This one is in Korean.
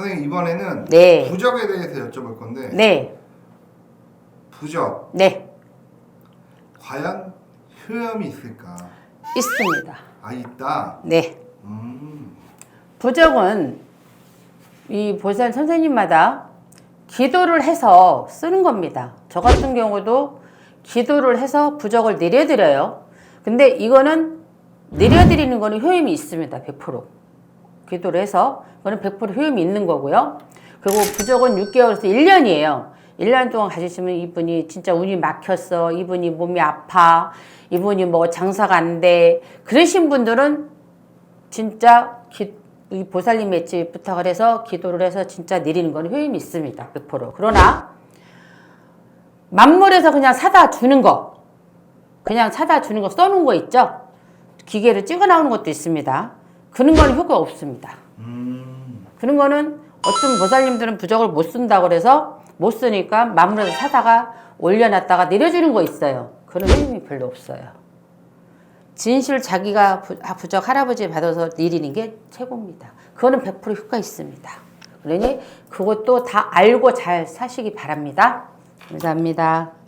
선생님 이번에는 네. 부적에 대해서 여쭤볼 건데 네, 부적 네, 과연 효험이 있을까? 있습니다. 아 있다. 네. 음. 부적은 이 보살 선생님마다 기도를 해서 쓰는 겁니다. 저 같은 경우도 기도를 해서 부적을 내려드려요. 근데 이거는 내려드리는 거는 효임이 있습니다. 100%. 기도를 해서 그거는 100% 효임이 있는 거고요. 그리고 부적은 6개월에서 1년이에요. 1년 동안 가지시면 이분이 진짜 운이 막혔어. 이분이 몸이 아파. 이분이 뭐 장사가 안 돼. 그러신 분들은 진짜 기, 이 보살님 맷집 부탁을 해서 기도를 해서 진짜 내리는 건 효임이 있습니다. 100%. 그러나 만물에서 그냥 사다 주는 거, 그냥 사다 주는 거 써놓은 거 있죠? 기계로 찍어 나오는 것도 있습니다. 그런 거는 효과 없습니다. 음. 그런 거는 어떤 보살님들은 부적을 못 쓴다고 그래서 못 쓰니까 만물에서 사다가 올려놨다가 내려주는 거 있어요. 그런 효임이 별로 없어요. 진실 자기가 부, 아, 부적 할아버지 받아서 내리는 게 최고입니다. 그거는 100% 효과 있습니다. 그러니 그것도 다 알고 잘 사시기 바랍니다. 감사합니다.